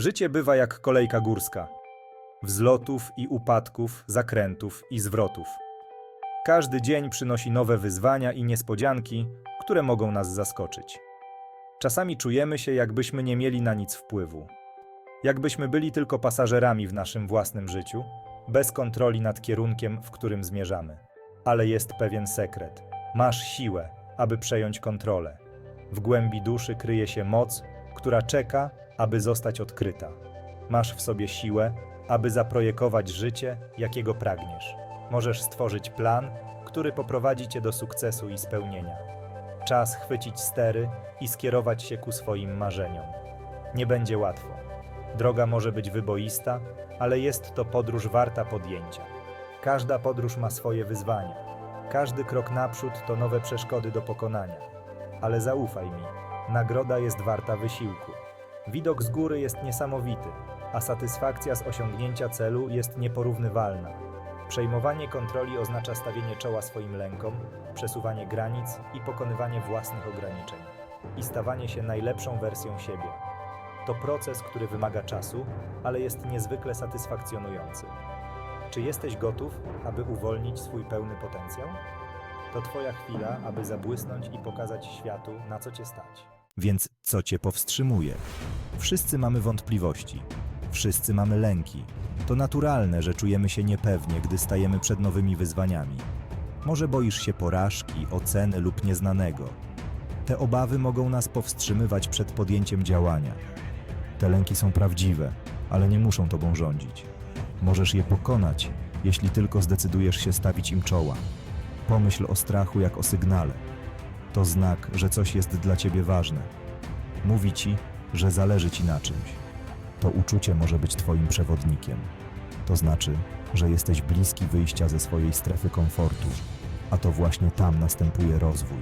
Życie bywa jak kolejka górska. Wzlotów i upadków, zakrętów i zwrotów. Każdy dzień przynosi nowe wyzwania i niespodzianki, które mogą nas zaskoczyć. Czasami czujemy się, jakbyśmy nie mieli na nic wpływu. Jakbyśmy byli tylko pasażerami w naszym własnym życiu, bez kontroli nad kierunkiem, w którym zmierzamy. Ale jest pewien sekret. Masz siłę, aby przejąć kontrolę. W głębi duszy kryje się moc, która czeka, aby zostać odkryta. Masz w sobie siłę, aby zaprojektować życie, jakiego pragniesz. Możesz stworzyć plan, który poprowadzi cię do sukcesu i spełnienia. Czas chwycić stery i skierować się ku swoim marzeniom. Nie będzie łatwo. Droga może być wyboista, ale jest to podróż warta podjęcia. Każda podróż ma swoje wyzwania. Każdy krok naprzód to nowe przeszkody do pokonania. Ale zaufaj mi, nagroda jest warta wysiłku. Widok z góry jest niesamowity, a satysfakcja z osiągnięcia celu jest nieporównywalna. Przejmowanie kontroli oznacza stawienie czoła swoim lękom, przesuwanie granic i pokonywanie własnych ograniczeń. I stawanie się najlepszą wersją siebie. To proces, który wymaga czasu, ale jest niezwykle satysfakcjonujący. Czy jesteś gotów, aby uwolnić swój pełny potencjał? To Twoja chwila, aby zabłysnąć i pokazać światu, na co Cię stać. Więc co cię powstrzymuje? Wszyscy mamy wątpliwości, wszyscy mamy lęki. To naturalne, że czujemy się niepewnie, gdy stajemy przed nowymi wyzwaniami. Może boisz się porażki, oceny lub nieznanego. Te obawy mogą nas powstrzymywać przed podjęciem działania. Te lęki są prawdziwe, ale nie muszą tobą rządzić. Możesz je pokonać, jeśli tylko zdecydujesz się stawić im czoła. Pomyśl o strachu jak o sygnale. To znak, że coś jest dla ciebie ważne. Mówi ci, że zależy ci na czymś. To uczucie może być twoim przewodnikiem. To znaczy, że jesteś bliski wyjścia ze swojej strefy komfortu, a to właśnie tam następuje rozwój.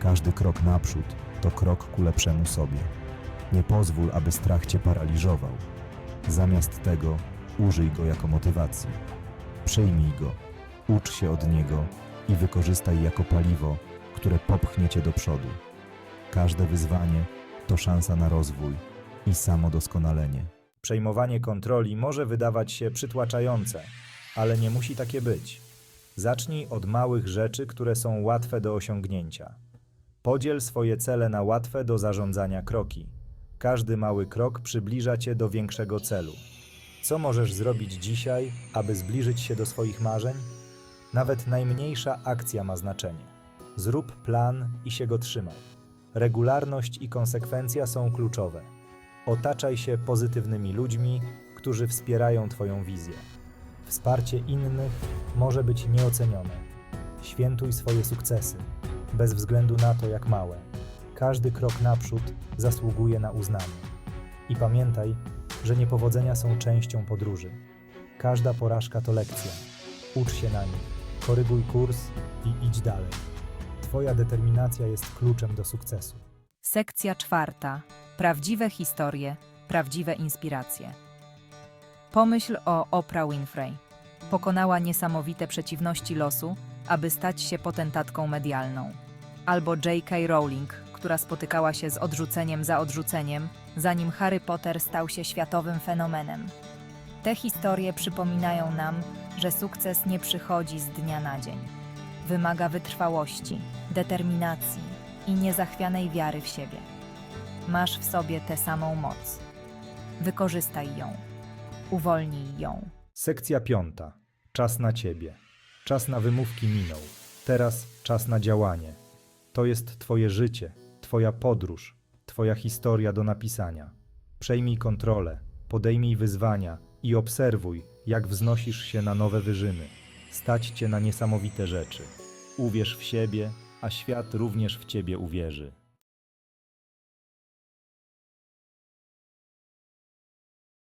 Każdy krok naprzód to krok ku lepszemu sobie. Nie pozwól, aby strach cię paraliżował. Zamiast tego użyj go jako motywacji. Przyjmij go, ucz się od niego i wykorzystaj jako paliwo, które popchnie cię do przodu. Każde wyzwanie to szansa na rozwój i samodoskonalenie. Przejmowanie kontroli może wydawać się przytłaczające, ale nie musi takie być. Zacznij od małych rzeczy, które są łatwe do osiągnięcia. Podziel swoje cele na łatwe do zarządzania kroki. Każdy mały krok przybliża cię do większego celu. Co możesz zrobić dzisiaj, aby zbliżyć się do swoich marzeń? Nawet najmniejsza akcja ma znaczenie. Zrób plan i się go trzymaj. Regularność i konsekwencja są kluczowe. Otaczaj się pozytywnymi ludźmi, którzy wspierają Twoją wizję. Wsparcie innych może być nieocenione. Świętuj swoje sukcesy, bez względu na to, jak małe. Każdy krok naprzód zasługuje na uznanie. I pamiętaj, że niepowodzenia są częścią podróży. Każda porażka to lekcja. Ucz się na nich, koryguj kurs i idź dalej. Twoja determinacja jest kluczem do sukcesu. Sekcja czwarta. Prawdziwe historie, prawdziwe inspiracje. Pomyśl o Oprah Winfrey. Pokonała niesamowite przeciwności losu, aby stać się potentatką medialną. Albo J.K. Rowling, która spotykała się z odrzuceniem za odrzuceniem, zanim Harry Potter stał się światowym fenomenem. Te historie przypominają nam, że sukces nie przychodzi z dnia na dzień. Wymaga wytrwałości, determinacji i niezachwianej wiary w siebie. Masz w sobie tę samą moc. Wykorzystaj ją. Uwolnij ją. Sekcja piąta. Czas na ciebie. Czas na wymówki minął. Teraz czas na działanie. To jest twoje życie, twoja podróż, twoja historia do napisania. Przejmij kontrolę, podejmij wyzwania i obserwuj, jak wznosisz się na nowe wyżyny. Stać cię na niesamowite rzeczy. Uwierz w siebie, a świat również w ciebie uwierzy.